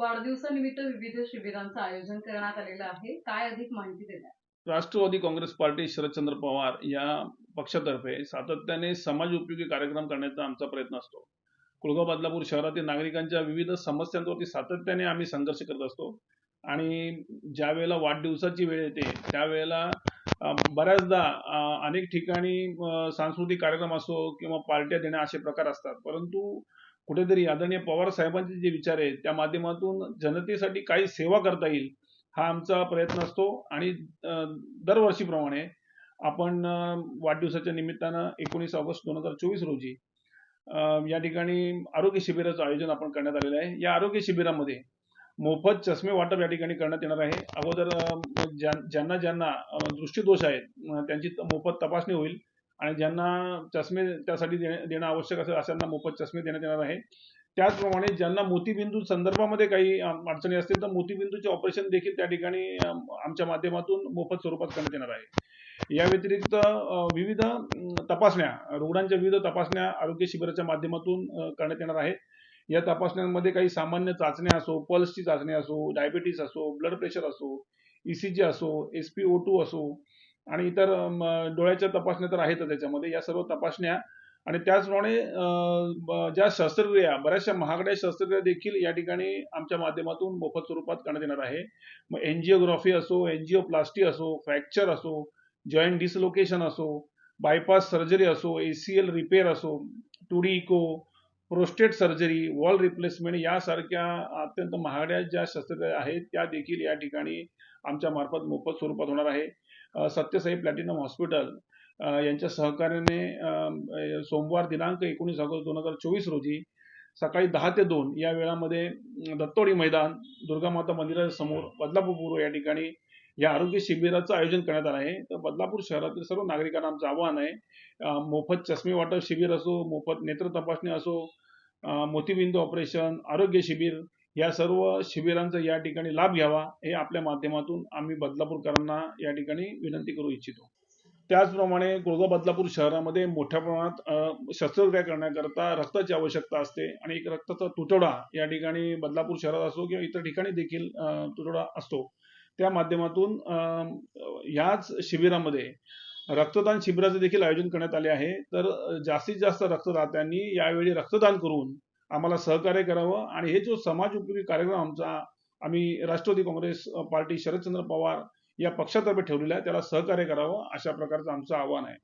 वाढदिवसानिमित्त विविध शिबिरांचं आयोजन करण्यात आलेलं आहे. काय अधिक माहिती देणार? राष्ट्रवादी काँग्रेस पार्टी शरदचंद्र पवार या पक्षातर्फे सातत्याने समाज उपयोगी कार्यक्रम करण्याचा आमचा प्रयत्न असतो. कुळगाव बदलापूर शहरातील नागरिकांच्या विविध समस्यांवरती सातत्याने आम्ही संघर्ष करत असतो. आणि ज्या वेळेला वाढदिवसाची वेळ येते त्यावेळेला बऱ्याचदा अनेक ठिकाणी सांस्कृतिक कार्यक्रम असो किंवा पार्ट्या देणे असे प्रकार असतात. परंतु कुठेतरी आदरणीय पवार साहेबांचे जे विचार आहेत त्या माध्यमातून जनतेसाठी काही सेवा करता येईल हा आमचा प्रयत्न असतो. आणि दरवर्षीप्रमाणे आपण वाढदिवसाच्या निमित्तानं एकोणीस ऑगस्ट दोन हजार चोवीस रोजी या ठिकाणी आरोग्य शिबिराचं आयोजन आपण करण्यात आलेलं आहे. या आरोग्य शिबिरामध्ये मोफत चष्मे वाटप या ठिकाणी करण्यात येणार आहे. अगोदर ज्यांना ज्यांना दृष्टीदोष आहेत त्यांची मोफत तपासणी होईल आणि ज्यांना चष्मे त्यासाठी देणं आवश्यक असेल अशांना मोफत चष्मे देण्यात येणार आहे. त्याचप्रमाणे ज्यांना मोतीबिंदू संदर्भामध्ये काही अडचणी असतील तर मोतीबिंदूचे ऑपरेशन देखील त्या ठिकाणी आमच्या माध्यमातून मोफत स्वरूपात करण्यात येणार आहे. या व्यतिरिक्त विविध तपासण्या रुग्णांच्या विविध तपासण्या आरोग्य शिबिराच्या माध्यमातून करण्यात येणार आहे. या तपासण्यांमध्ये काही सामान्य चाचण्या असो पल्सची चाचणी असो डायबिटीस असो ब्लड प्रेशर असो ईसीजी असो एस पी ओ टू असो आणि इतर डोळ्याच्या तपासण्या तर आहेतच त्याच्यामध्ये या सर्व तपासण्या आणि त्याचप्रमाणे ब- ज्या शस्त्रक्रिया बऱ्याचशा महागड्या शस्त्रक्रिया देखील या ठिकाणी आमच्या माध्यमातून मोफत स्वरूपात करण्यात येणार आहे. मग एनजिओग्राफी असो एनजिओप्लास्टी असो फ्रॅक्चर असो जॉईंट डिसलोकेशन असो बायपास सर्जरी असो एसीएल रिपेअर असो two D echo prostate surgery valve replacement यासारख्या अत्यंत महागड्या ज्या शस्त्रक्रिया आहेत त्या देखील या ठिकाणी आमच्या मार्फत मोफत स्वरूपात होणार आहे. सत्यसाई प्लॅटिनम हॉस्पिटल यांच्या सहकार्याने सोमवार दिनांक एकोणीस ऑगस्ट दोन हजार चोवीस रोजी सकाळी दहा ते दोन या वेळामध्ये दत्तोडी मैदान दुर्गामाता मंदिरासमोर समोर बदलापूर पूर्व या ठिकाणी या आरोग्य शिबिराचं आयोजन करण्यात आलं आहे. तर बदलापूर शहरातील सर्व नागरिकांना आमचं आवाहन आहे मोफत चष्मे वाटप शिबिर असो मोफत नेत्र तपासणी असो मोतीबिंदू ऑपरेशन आरोग्य शिबिर या सर्व शिबिरांचा या ठिकाणी लाभ घ्यावा हे आपल्या माध्यमातून आम्ही बदलापूरकरांना या ठिकाणी विनंती करू इच्छितो. त्याचप्रमाणे गुळगाव बदलापूर शहरामध्ये मोठ्या प्रमाणात शस्त्रक्रिया करण्याकरता रक्ताची आवश्यकता असते आणि एक रक्ताचा तुटवडा या ठिकाणी बदलापूर शहरात असो किंवा इतर ठिकाणी देखील तुटवडा असतो. त्या माध्यमातून ह्याच शिबिरामध्ये रक्तदान शिबिराचे देखील आयोजन करण्यात आले आहे. तर जास्तीत जास्त रक्तदात्यांनी यावेळी रक्तदान करून आम्हाला सहकार्य करावं आणि हे जो समाज उपयोगी कार्यक्रम आमचा आम्ही राष्ट्रवादी काँग्रेस पार्टी शरदचंद्र पवार या पक्षातर्फे ठेवलेला आहे त्याला सहकार्य करावं अशा प्रकारचं आमचं आव्हान आहे.